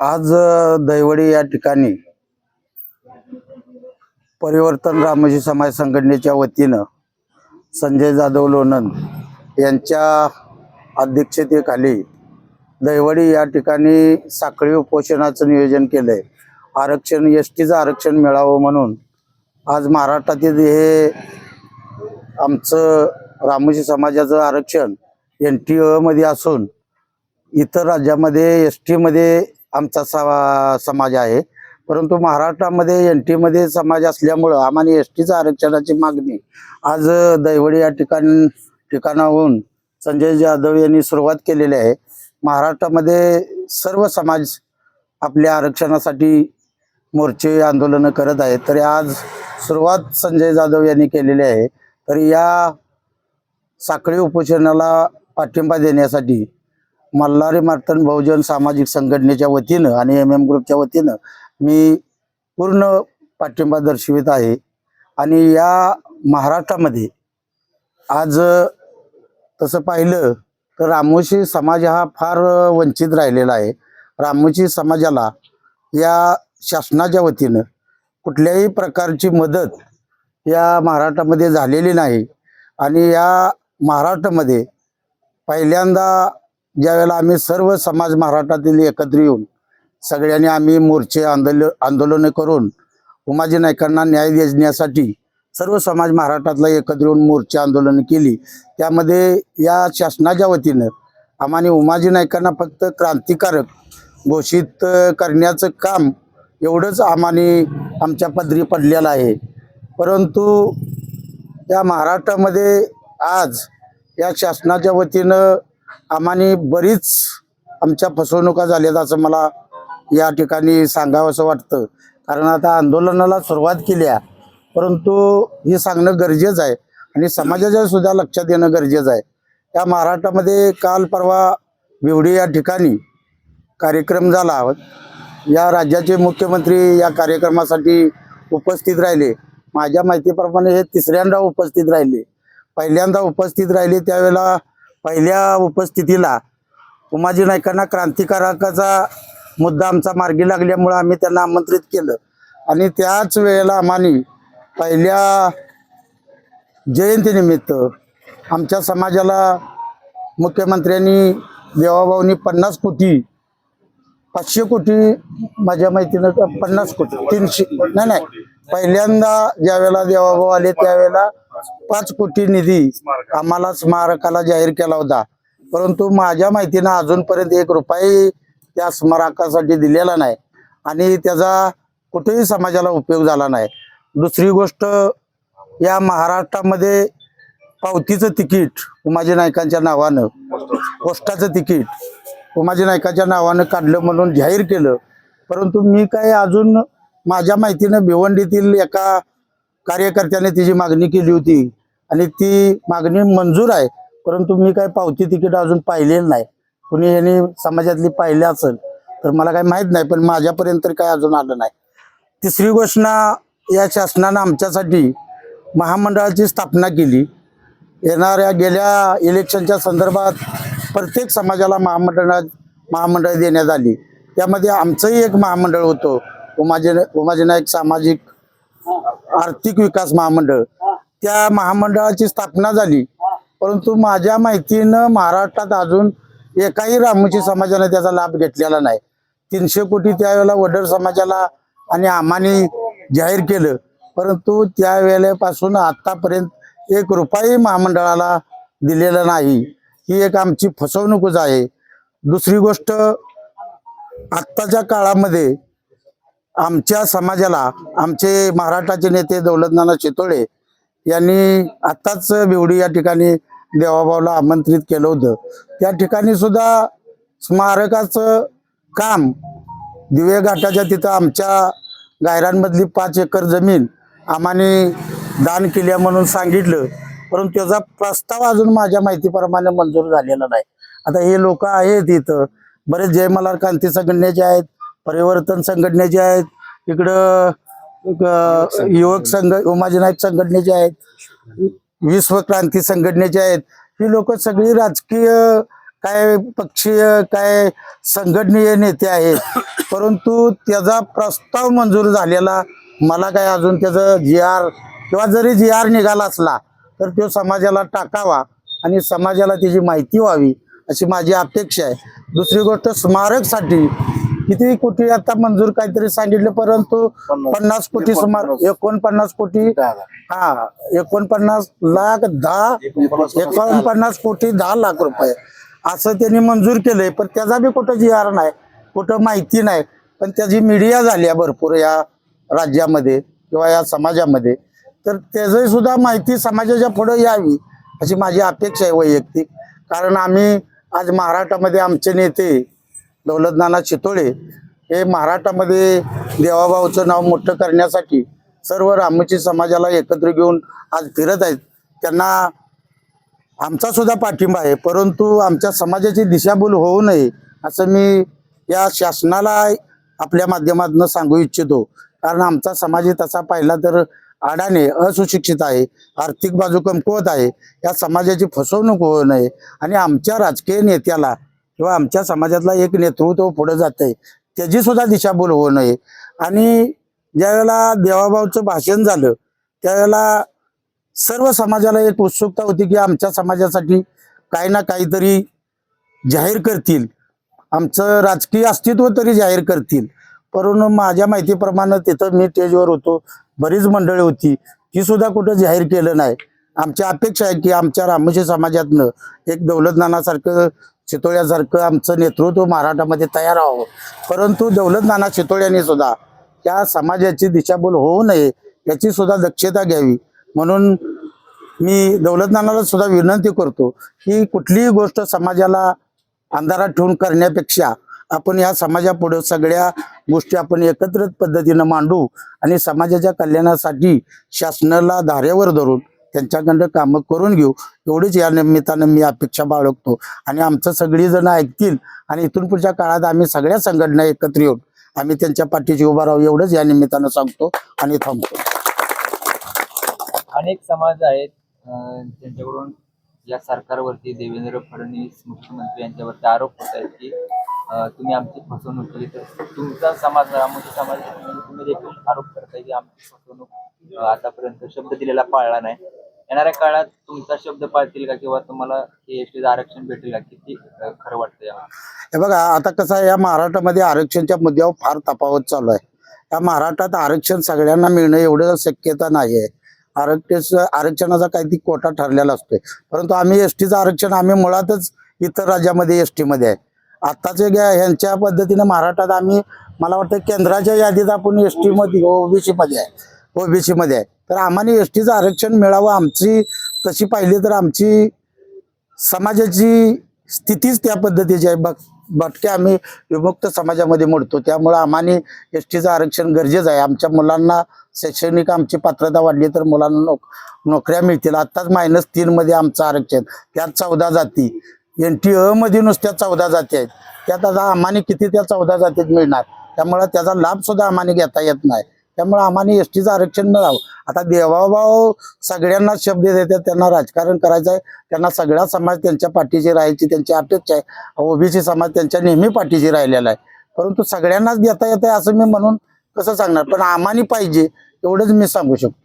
आज दैवडी या ठिकाणी परिवर्तन रामोजी समाज संघटनेच्या वतीनं संजय जाधव लोणंद यांच्या अध्यक्षतेखाली दैवडी या ठिकाणी साखळी उपोषणाचं नियोजन केलंय. आरक्षण एस टीचं आरक्षण मिळावं म्हणून आज महाराष्ट्रातील हे आमचं रामोजी समाजाचं आरक्षण एन टी ओमध्ये असून इतर राज्यामध्ये एस टीमध्ये आमचा सा समाज आहे. परंतु महाराष्ट्रामध्ये एन टीमध्ये समाज असल्यामुळं आम्हाला एस टीचं आरक्षणाची मागणी आज दैवडी या ठिकाण ठिकाणाहून संजय जाधव यांनी सुरुवात केलेली आहे. महाराष्ट्रामध्ये सर्व समाज आपल्या आरक्षणासाठी मोर्चे आंदोलनं करत आहेत. तरी आज सुरुवात संजय जाधव यांनी केलेली आहे. तर या साखळी उपोषणाला पाठिंबा देण्यासाठी मल्हारी मार्तन बहुजन सामाजिक संघटनेच्या वतीनं आणि एम एम ग्रुपच्या वतीनं मी पूर्ण पाठिंबा दर्शवित आहे. आणि या महाराष्ट्रामध्ये आज तसं पाहिलं तर रामोशी समाज हा फार वंचित राहिलेला आहे. रामोशी समाजाला या शासनाच्या वतीनं कुठल्याही प्रकारची मदत या महाराष्ट्रामध्ये झालेली नाही. आणि या महाराष्ट्रामध्ये पहिल्यांदा ज्यावेळेला आम्ही सर्व समाज महाराष्ट्रातील एकत्र येऊन सगळ्यांनी आम्ही मोर्चे आंदोलन आंदोलनं करून उमाजी नायकांना न्याय देण्यासाठी सर्व समाज महाराष्ट्रातला एकत्र येऊन मोर्चे आंदोलन केली. त्यामध्ये या शासनाच्या वतीनं आम्हाने उमाजी नायकांना फक्त क्रांतिकारक घोषित करण्याचं काम एवढंच आम्हाने आमच्या पदरी पडलेलं आहे. परंतु या महाराष्ट्रामध्ये आज या शासनाच्या वतीनं आम्हाने बरीच आमच्या फसवणुका झाल्यात असं मला या ठिकाणी सांगावं असं वाटतं. कारण आता आंदोलनाला सुरुवात केली आहे. परंतु हे सांगणं गरजेचं आहे आणि समाजाच्या सुद्धा लक्षात येणं गरजेचं आहे. या महाराष्ट्रामध्ये काल परवा बिवडी या ठिकाणी कार्यक्रम झाला. या राज्याचे मुख्यमंत्री या कार्यक्रमासाठी उपस्थित राहिले. माझ्या माहितीप्रमाणे हे तिसऱ्यांदा उपस्थित राहिले. पहिल्यांदा उपस्थित राहिले त्यावेळेला पहिल्या उपस्थितीला उमाजी नायकांना क्रांतिकारकाचा मुद्दा आमचा मार्गी लागल्यामुळं आम्ही त्यांना आमंत्रित केलं. आणि त्याच वेळेला आम्हाने पहिल्या जयंतीनिमित्त आमच्या समाजाला मुख्यमंत्र्यांनी देवाभाऊनी पन्नास कोटी पाचशे कोटी माझ्या माहितीनं पन्नास कोटी तीनशे नाही नाही. पहिल्यांदा ज्यावेळेला देवाभाऊ आले त्यावेळेला पाच कोटी निधी आम्हाला स्मारकाला जाहीर केला होता. परंतु माझ्या माहितीनं अजूनपर्यंत एक रुपये त्या स्मारकासाठी दिलेला नाही आणि त्याचा कुठेही समाजाला उपयोग झाला नाही. दुसरी गोष्ट या महाराष्ट्रामध्ये पावतीचं तिकीट उमाजी नायकांच्या नावानं पोस्टाचं तिकीट उमाजी नायकाच्या नावानं काढलं म्हणून जाहीर केलं. परंतु मी काय अजून माझ्या माहितीनं भिवंडीतील एका कार्यकर्त्याने तिची मागणी केली होती. आणि ती मागणी मंजूर आहे. परंतु मी काय पावती तिकीट अजून पाहिलेलं नाही. कुणी यांनी समाजातली पाहिले असेल तर मला काही माहीत नाही पण माझ्यापर्यंत तर काय अजून आलं नाही. तिसरी घोषणा या शासनानं आमच्यासाठी महामंडळाची स्थापना केली. येणाऱ्या गेल्या इलेक्शनच्या संदर्भात प्रत्येक समाजाला महामंडळात महामंडळ देण्यात आली. त्यामध्ये आमचंही एक महामंडळ होतं. उमाजी उमाजी नाईक सामाजिक आर्थिक विकास महामंडळ. त्या महामंडळाची स्थापना झाली. परंतु माझ्या माहितीनं महाराष्ट्रात अजून एकाही रामोशी समाजाने त्याचा लाभ घेतलेला नाही. तीनशे कोटी त्यावेळेला वडर समाजाला आणि आम्हाने जाहीर केलं. परंतु त्यावेळेपासून आत्तापर्यंत आतापर्यंत एक रुपयाही महामंडळाला दिलेला नाही. ही एक आमची फसवणूकच आहे. दुसरी गोष्ट आत्ताच्या काळामध्ये आमच्या समाजाला आमचे महाराष्ट्राचे नेते दौलतनाना चितोळे यांनी आत्ताच बिवडी या ठिकाणी देवाबावला आमंत्रित केलं होतं. त्या ठिकाणी सुद्धा स्मारकाचं काम दिवे घाटाच्या तिथं आमच्या गायरांमधली पाच एकर जमीन आम्हाने दान केल्या म्हणून सांगितलं. परंतु त्याचा प्रस्ताव अजून माझ्या माहितीप्रमाणे मंजूर झालेला नाही. आता हे लोक आहेत इथं. बरेच जय मल्हार क्रांती संघटनेचे आहेत परिवर्तन संघटनेचे आहेत इकडं युवक संघ उमाजीनायक संघटनेचे आहेत विश्व क्रांती संघटनेचे आहेत ही लोक सगळी राजकीय काय पक्षीय काय संघटनीय नेते आहेत. परंतु त्याचा प्रस्ताव मंजूर झालेला मला काय अजून त्याचं जी आर किंवा जरी जी आर निघाला असला तर तो समाजाला टाकावा आणि समाजाला त्याची माहिती व्हावी अशी माझी अपेक्षा आहे. दुसरी गोष्ट स्मारकसाठी किती कोटी आता मंजूर काहीतरी सांगितलं परंतु पन्नास. कोटी सुमार एकोणपन्नास. कोटी हा एकोणपन्नास लाख दहा एकोणपन्नास कोटी दहा लाख. रुपये. असं त्यांनी मंजूर केलंय पण त्याचा बी कुठं जी आर नाही कुठं माहिती नाही. पण त्याची मीडिया झाली आहे भरपूर या राज्यामध्ये किंवा या समाजामध्ये. तर त्याची सुद्धा माहिती समाजाच्या पुढे यावी अशी माझी अपेक्षा आहे वैयक्तिक. कारण आम्ही आज महाराष्ट्रामध्ये आमचे नेते दौलतनाना चितोळे हे महाराष्ट्रामध्ये देवाभाऊचं नाव मोठं करण्यासाठी सर्व रामची समाजाला एकत्र घेऊन आज फिरत आहेत. त्यांना आमचा सुद्धा पाठिंबा आहे परंतु आमच्या समाजाची दिशाभूल होऊ नये असं मी या शासनाला आपल्या माध्यमातून सांगू इच्छितो. कारण आमचा समाज तसा पाहिला तर आडाने असुशिक्षित आहे आर्थिक बाजू कमकुवत आहे. या समाजाची फसवणूक होऊ नये आणि आमच्या राजकीय नेत्याला किंवा आमच्या समाजातला एक नेतृत्व पुढे जात आहे त्याची सुद्धा दिशाभूल होऊ नये. आणि ज्यावेळेला देवाभाऊचं भाषण झालं त्यावेळेला सर्व समाजाला एक उत्सुकता होती की आमच्या समाजासाठी काही ना काहीतरी जाहीर करतील. आमचं राजकीय अस्तित्व तरी जाहीर करतील. परंतु माझ्या माहितीप्रमाणे तिथं मी स्टेजवर होतो बरीच मंडळी होती ती सुद्धा कुठं जाहीर केलं नाही. आमची अपेक्षा आहे की आमच्या रामोशी समाजातनं एक दौलतनानासारखं चितोळ्यासारखं आमचं नेतृत्व महाराष्ट्रामध्ये तयार व्हावं. परंतु दौलत नाना चितोळ्यांनी सुद्धा त्या समाजाची दिशाभूल होऊ नये याची सुद्धा दक्षता घ्यावी. म्हणून मी दौलत नानाला सुद्धा विनंती करतो की कुठलीही गोष्ट समाजाला अंधारात ठेवून करण्यापेक्षा आपण या समाजापुढे सगळ्या गोष्टी आपण एकत्रित पद्धतीनं मांडू आणि समाजाच्या कल्याणासाठी शासनाला धारेवर धरून त्यांच्याकडं कामं करून घेऊ. एवढीच या निमित्तानं मी अपेक्षा बाळगतो. आणि आमचं सगळीजण ऐकतील आणि इथून पुढच्या काळात आम्ही सगळ्या संघटना एकत्र येऊन आम्ही त्यांच्या पाठीशी उभा राहू एवढंच या निमित्तानं सांगतो आणि थांबतो. अनेक समाज आहेत ज्यांच्याकडून या सरकारवरती देवेंद्र फडणवीस मुख्यमंत्री यांच्यावरती आरोप होत आहेत की तुम्ही आमची फसवणूक केली तर तुमचा समाज रामोजी समाज तुम्ही देखील आरोप करताय की आमची फसवणूक आतापर्यंत शब्द दिलेला पाळला नाही. येणाऱ्या काळात तुमचा शब्द पाळतील का किंवा तुम्हाला एस टीचं आरक्षण भेटेल का? किती खरं वाटतं हे बघा आता कसं आहे या महाराष्ट्रामध्ये आरक्षणच्या मुद्द्यावर फार तफावत चालू आहे. या महाराष्ट्रात आरक्षण सगळ्यांना मिळणं एवढं शक्यता नाही आहे. आरक्षण आरक्षणाचा काहीतरी कोटा ठरलेला असतोय. परंतु आम्ही एस टीचं आरक्षण आम्ही मुळातच इतर राज्यामध्ये एस टीमध्ये आहे. आत्ताचे ह्यांच्या पद्धतीनं महाराष्ट्रात आम्ही मला वाटतं केंद्राच्या यादीत आपण एस टीमध्ये ओबीसी मध्ये आहे. ओबीसीमध्ये आहे. तर आम्हाला एस टीचं आरक्षण मिळावं आमची तशी पाहिली तर आमची समाजाची स्थितीच त्या पद्धतीची आहे. बघ भटके आम्ही विमुक्त समाजामध्ये मोडतो. त्यामुळं आम्हाला एस टीचं आरक्षण गरजेचं आहे. आमच्या मुलांना शैक्षणिक आमची पात्रता वाढली तर मुलांना नोक नोकऱ्या मिळतील. आत्ताच मायनस तीनमध्ये आमचं आरक्षण त्यात चौदा जाती. एन टी अमध्ये नुसत्या चौदा जाती आहेत. त्यात आता आम्हाला किती त्या चौदा जातीत मिळणार? त्यामुळं त्याचा लाभसुद्धा आम्हाला घेता येत नाही. त्यामुळे आम्हाला एस टीचं आरक्षण मिळावं. आता देवाभाव सगळ्यांना शब्द देतात त्यांना राजकारण करायचं आहे त्यांना सगळा समाज त्यांच्या पाठीशी राहायची त्यांची अपेक्षा आहे. ओबीसी समाज त्यांच्या नेहमी पाठीशी राहिलेला आहे. परंतु सगळ्यांनाच देता येत आहे असं मी म्हणून कसं सांगणार? पण आम्हाला पाहिजे एवढंच मी सांगू शकतो.